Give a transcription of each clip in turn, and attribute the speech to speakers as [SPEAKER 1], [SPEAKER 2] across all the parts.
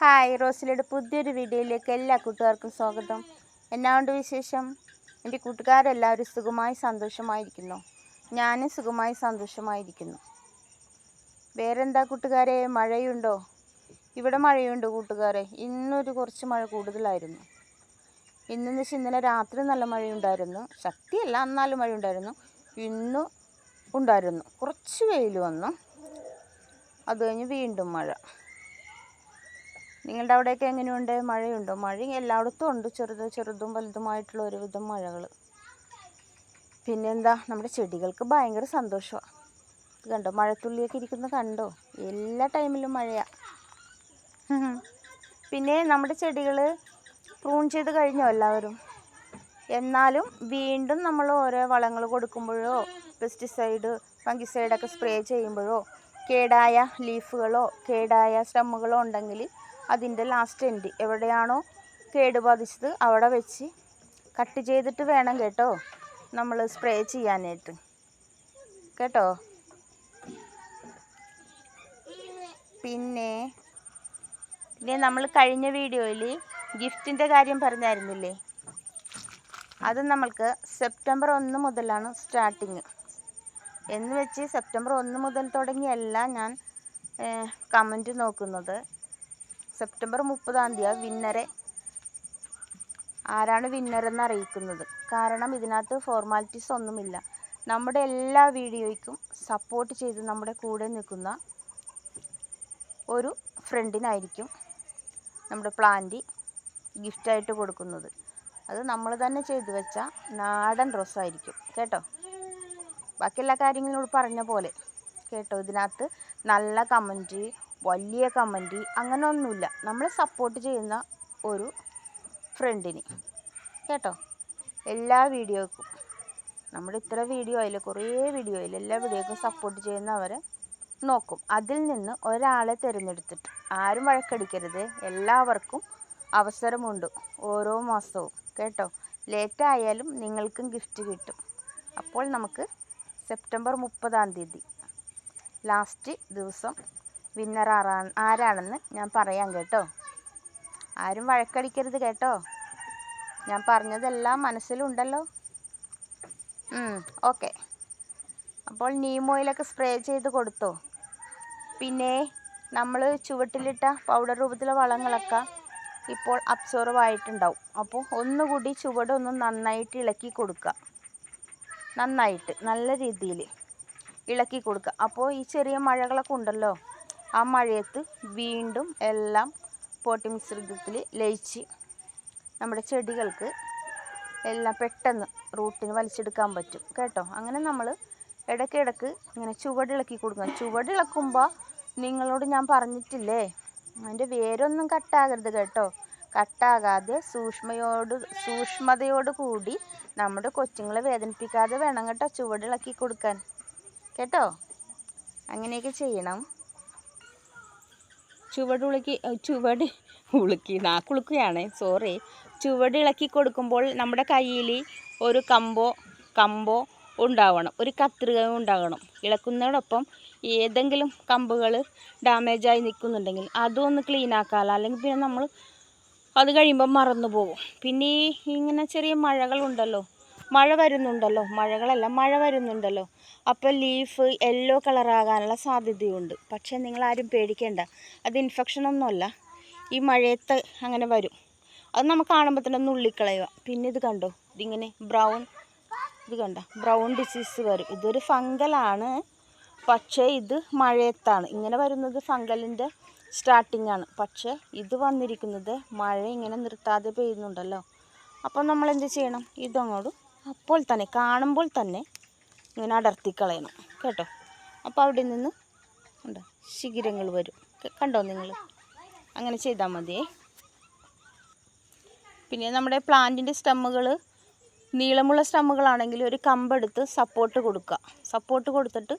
[SPEAKER 1] Hi റോസിലയുടെ പുതിയൊരു വീഡിയോയിലേക്ക് എല്ലാ കൂട്ടുകാർക്കും സ്വാഗതം. എന്നാണ്ട് വിശേഷം? എന്റെ കൂട്ടുകാരെല്ലാവരും സുഖമായി സന്തോഷമായിരിക്കുന്നു. ഞാനും സുഖമായി സന്തോഷമായിരിക്കുന്നു. വേറെന്താ കൂട്ടുകാരെ? മഴയുണ്ടോ? ഇവിടെ മഴയുണ്ട് കൂട്ടുകാരെ. ഇന്നൊരു കുറച്ച് മഴ കൂടുതലായിരുന്നു. ഇന്നെന്ന് വെച്ചാൽ ഇന്നലെ രാത്രി നല്ല മഴയുണ്ടായിരുന്നു. ശക്തിയല്ല എന്നാലും മഴയുണ്ടായിരുന്നു. ഇന്ന് ഉണ്ടായിരുന്നു. കുറച്ച് വെയിൽ വന്നു. അത് കഴിഞ്ഞ് വീണ്ടും മഴ. നിങ്ങളുടെ അവിടെയൊക്കെ എങ്ങനെയുണ്ട്? മഴയുണ്ടോ? മഴ എല്ലായിടത്തും ഉണ്ട്. ചെറുത് ചെറുതും വലുതുമായിട്ടുള്ള ഒരുവിധം മഴകൾ പിന്നെന്താ? നമ്മുടെ ചെടികൾക്ക് ഭയങ്കര സന്തോഷമാണ് കണ്ടോ? മഴത്തുള്ളിയൊക്കെ ഇരിക്കുന്നത് കണ്ടോ? എല്ലാ ടൈമിലും മഴയാണ് പിന്നെ നമ്മുടെ ചെടികൾ പ്രൂൺ ചെയ്ത് കഴിഞ്ഞോ എല്ലാവരും? എന്നാലും വീണ്ടും നമ്മൾ ഓരോ വളങ്ങൾ കൊടുക്കുമ്പോഴോ പെസ്റ്റിസൈഡ് ഫംഗിസൈഡൊക്കെ സ്പ്രേ ചെയ്യുമ്പോഴോ കേടായ ലീഫുകളോ കേടായ സ്റ്റമ്മുകളോ ഉണ്ടെങ്കിൽ അതിന്റെ ലാസ്റ്റ് എൻഡ് എവിടെയാണോ കേട് ബാധിച്ചത് അവിടെ വെച്ച് കട്ട് ചെയ്തിട്ട് വേണം കേട്ടോ നമ്മൾ സ്പ്രേ ചെയ്യാനായിട്ട്. കേട്ടോ? പിന്നെ പിന്നെ നമ്മൾ കഴിഞ്ഞ വീഡിയോയിൽ ഗിഫ്റ്റിന്റെ കാര്യം പറഞ്ഞായിരുന്നില്ലേ? അത് നമ്മൾക്ക് സെപ്റ്റംബർ ഒന്ന് മുതലാണ് സ്റ്റാർട്ടിങ്. എന്ന് വെച്ച് സെപ്റ്റംബർ ഒന്ന് മുതൽ തുടങ്ങിയല്ല ഞാൻ കമന്റ് നോക്കുന്നത്. സെപ്റ്റംബർ മുപ്പതാം തീയതി വിന്നറെ ആരാണ് വിന്നറെന്ന് അറിയിക്കുന്നത്. കാരണം ഇതിനകത്ത് ഫോർമാലിറ്റീസ് ഒന്നുമില്ല. നമ്മുടെ എല്ലാ വീഡിയോയ്ക്കും സപ്പോർട്ട് ചെയ്ത് നമ്മുടെ കൂടെ നിൽക്കുന്ന ഒരു ഫ്രണ്ടിനായിരിക്കും നമ്മുടെ പ്ലാന്റ് ഗിഫ്റ്റായിട്ട് കൊടുക്കുന്നത്. അത് നമ്മൾ തന്നെ ചെയ്തു വെച്ച നാടൻ റോസായിരിക്കും കേട്ടോ? ബാക്കി എല്ലാ കാര്യങ്ങളോട് പറഞ്ഞ പോലെ. കേട്ടോ? ഇതിനകത്ത് നല്ല കമന്റ് വലിയ കമന്റ് അങ്ങനെ ഒന്നുമില്ല നമ്മളെ സപ്പോർട്ട് ചെയ്യുന്ന ഒരു ഫ്രണ്ടിന് കേട്ടോ? എല്ലാ വീഡിയോക്കും. നമ്മൾ ഇത്ര വീഡിയോ ആയില്ല കുറേ വീഡിയോ ആയില്ല എല്ലാ വീഡിയോക്കും സപ്പോർട്ട് ചെയ്യുന്നവരെ നോക്കും. അതിൽ നിന്ന് ഒരാളെ തിരഞ്ഞെടുത്തിട്ട്. ആരും വഴക്കടിക്കരുത്. എല്ലാവർക്കും അവസരമുണ്ട് ഓരോ മാസവും. കേട്ടോ? ലേറ്റ് ആയാലും നിങ്ങൾക്കും ഗിഫ്റ്റ് കിട്ടും. അപ്പോൾ നമുക്ക് സെപ്റ്റംബർ മുപ്പതാം തീയതി. ലാസ്റ്റ് ദിവസം വിന്നർ ആറാ ആരാണെന്ന് ഞാൻ പറയാം കേട്ടോ. ആരും വഴക്കടിക്കരുത് കേട്ടോ. ഞാൻ പറഞ്ഞതെല്ലാം മനസ്സിലുണ്ടല്ലോ. ഓക്കെ അപ്പോൾ നീമോയിലൊക്കെ സ്പ്രേ ചെയ്ത് കൊടുത്തോ. പിന്നെ നമ്മൾ ചുവട്ടിലിട്ട പൗഡർ രൂപത്തിലെ വളങ്ങളൊക്കെ ഇപ്പോൾ അബ്സോർവ് ആയിട്ടുണ്ടാവും. അപ്പോൾ ഒന്നുകൂടി ചുവടൊന്ന് നന്നായിട്ട് ഇളക്കി കൊടുക്കുക. നന്നായിട്ട് നല്ല രീതിയിൽ ഇളക്കി കൊടുക്കുക. അപ്പോൾ ഈ ചെറിയ മഴകളൊക്കെ ഉണ്ടല്ലോ. ആ മഴയത്ത് വീണ്ടും എല്ലാം പോട്ടി മിശ്രിതത്തിൽ ലയിച്ച് നമ്മുടെ ചെടികൾക്ക് എല്ലാം പെട്ടെന്ന് റൂട്ടിന് വലിച്ചെടുക്കാൻ പറ്റും. കേട്ടോ? അങ്ങനെ നമ്മൾ ഇടയ്ക്കിടയ്ക്ക് ഇങ്ങനെ ചുവടിളക്കി കൊടുക്കണം ചുവടിളക്കുമ്പോൾ നിങ്ങളോട് ഞാൻ പറഞ്ഞിട്ടില്ലേ? അതിന്റെ വേരൊന്നും കട്ടാകരുത് കേട്ടോ. കട്ടാകാതെ സൂക്ഷ്മയോട് സൂക്ഷ്മതയോട് കൂടി നമ്മുടെ കൊച്ചുങ്ങളെ വേദനിപ്പിക്കാതെ വേണം കേട്ടോ ചുവടിളക്കി കൊടുക്കാൻ. കേട്ടോ? അങ്ങനെയൊക്കെ ചെയ്യണം. ചുവടുളുക്കി ചുവട് ഉളുക്കി നാക്കുളുക്കുകയാണ്. സോറി ചുവടിളക്കി കൊടുക്കുമ്പോൾ നമ്മുടെ കയ്യിൽ ഒരു കമ്പോ കമ്പോ ഉണ്ടാവണം. ഒരു കത്രിക ഉണ്ടാകണം. ഇളക്കുന്നതോടൊപ്പം ഏതെങ്കിലും കമ്പുകൾ ഡാമേജായി നിൽക്കുന്നുണ്ടെങ്കിൽ അതും ഒന്ന് ക്ലീൻ ആക്കാമല്ലോ അല്ലെങ്കിൽ പിന്നെ നമ്മൾ അത് കഴിയുമ്പോൾ മറന്നു പോകും പിന്നെ ഇങ്ങനെ ചെറിയ മഴകളുണ്ടല്ലോ മഴ വരുന്നുണ്ടല്ലോ. മഴകളല്ല മഴ വരുന്നുണ്ടല്ലോ. അപ്പോൾ ലീഫ് യെല്ലോ കളറാകാനുള്ള സാധ്യതയുണ്ട്. പക്ഷേ നിങ്ങളാരും പേടിക്കേണ്ട. അത് ഇൻഫെക്ഷനൊന്നുമല്ല ഈ മഴയത്ത് അങ്ങനെ വരും. അത് നമുക്ക് കാണുമ്പോൾ തന്നെ നുള്ളിക്കളയുക. പിന്നെ ഇത് കണ്ടോ? ഇതിങ്ങനെ ബ്രൗൺ ഇത് കണ്ട? ബ്രൗൺ ഡിസീസ് വരും. ഇതൊരു ഫംഗലാണ് പക്ഷേ ഇത് മഴയത്താണ്. ഇങ്ങനെ വരുന്നത് ഫംഗലിന്റെ സ്റ്റാർട്ടിംഗ് ആണ്. പക്ഷേ ഇത് വന്നിരിക്കുന്നത് മഴ ഇങ്ങനെ നിർത്താതെ പെയ്യുന്നുണ്ടല്ലോ. അപ്പോൾ നമ്മൾ എന്ത് ചെയ്യണം? ഇതങ്ങോട്ട് അപ്പോൾ തന്നെ കാണുമ്പോൾ തന്നെ ഇങ്ങനെ അടർത്തി കളയണം. കേട്ടോ? അപ്പോൾ അവിടെ നിന്ന് ഉണ്ടോ ശിഖിരങ്ങൾ വരും. കണ്ടോ നിങ്ങൾ? അങ്ങനെ ചെയ്താൽ മതിയേ പിന്നെ നമ്മുടെ പ്ലാന്റിന്റെ സ്റ്റമ്മുകൾ നീളമുള്ള സ്റ്റമ്മുകളാണെങ്കിൽ ഒരു കമ്പെടുത്ത് സപ്പോർട്ട് കൊടുക്കുക. സപ്പോർട്ട് കൊടുത്തിട്ട്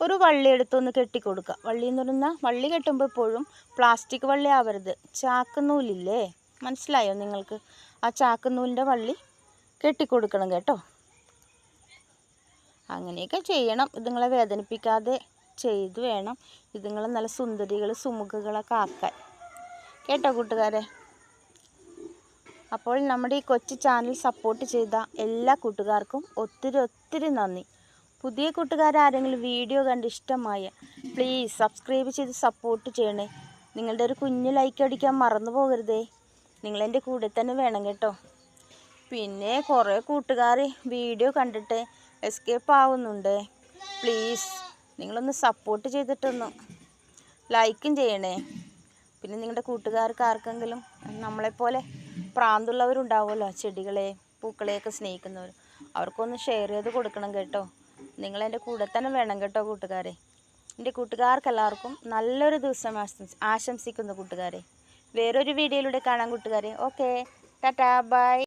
[SPEAKER 1] ഒരു വള്ളി എടുത്തൊന്ന് കെട്ടിക്കൊടുക്കുക വള്ളി എന്ന് പറഞ്ഞാൽ വള്ളി കെട്ടുമ്പോൾ എപ്പോഴും പ്ലാസ്റ്റിക് വള്ളി ആവരുത്. ചാക്ക് നൂലില്ലേ? മനസ്സിലായോ നിങ്ങൾക്ക്? ആ ചാക്ക് നൂലിന്റെ വള്ളി കെട്ടിക്കൊടുക്കണം കേട്ടോ. അങ്ങനെയൊക്കെ ചെയ്യണം. ഇതുങ്ങളെ വേദനിപ്പിക്കാതെ ചെയ്ത് വേണം. ഇതുങ്ങളെ നല്ല സുന്ദരികൾ സുമുഖകളൊക്കെ ആക്കാൻ. കേട്ടോ കൂട്ടുകാരെ? അപ്പോൾ നമ്മുടെ ഈ കൊച്ചു ചാനൽ സപ്പോർട്ട് ചെയ്ത എല്ലാ കൂട്ടുകാർക്കും ഒത്തിരി ഒത്തിരി നന്ദി. പുതിയ കൂട്ടുകാരാരെങ്കിലും വീഡിയോ കണ്ട് ഇഷ്ടമായ പ്ലീസ് സബ്സ്ക്രൈബ് ചെയ്ത് സപ്പോർട്ട് ചെയ്യണേ. നിങ്ങളുടെ ഒരു കുഞ്ഞു ലൈക്ക് അടിക്കാൻ മറന്നു പോകരുതേ. നിങ്ങളെന്റെ കൂടെ തന്നെ വേണം കേട്ടോ. പിന്നെ കുറേ കൂട്ടുകാർ വീഡിയോ കണ്ടിട്ട് എസ്കേപ്പ് ആവുന്നുണ്ട്. പ്ലീസ് നിങ്ങളൊന്ന് സപ്പോർട്ട് ചെയ്തിട്ടൊന്ന് ലൈക്കും ചെയ്യണേ. പിന്നെ നിങ്ങളുടെ കൂട്ടുകാർക്ക് ആർക്കെങ്കിലും നമ്മളെപ്പോലെ പ്രാന്തുള്ളവരുണ്ടാവുമല്ലോ? ചെടികളെ പൂക്കളെയൊക്കെ സ്നേഹിക്കുന്നവർ അവർക്കൊന്ന് ഷെയർ ചെയ്ത് കൊടുക്കണം കേട്ടോ. നിങ്ങളെന്റെ കൂടെ തന്നെ വേണം കേട്ടോ കൂട്ടുകാരെ. എന്റെ കൂട്ടുകാർക്കെല്ലാവർക്കും നല്ലൊരു ദിവസം ആശംസ ആശംസിക്കുന്നു കൂട്ടുകാരെ. വേറൊരു വീഡിയോയിലൂടെ കാണാം കൂട്ടുകാരെ. Okay tata bye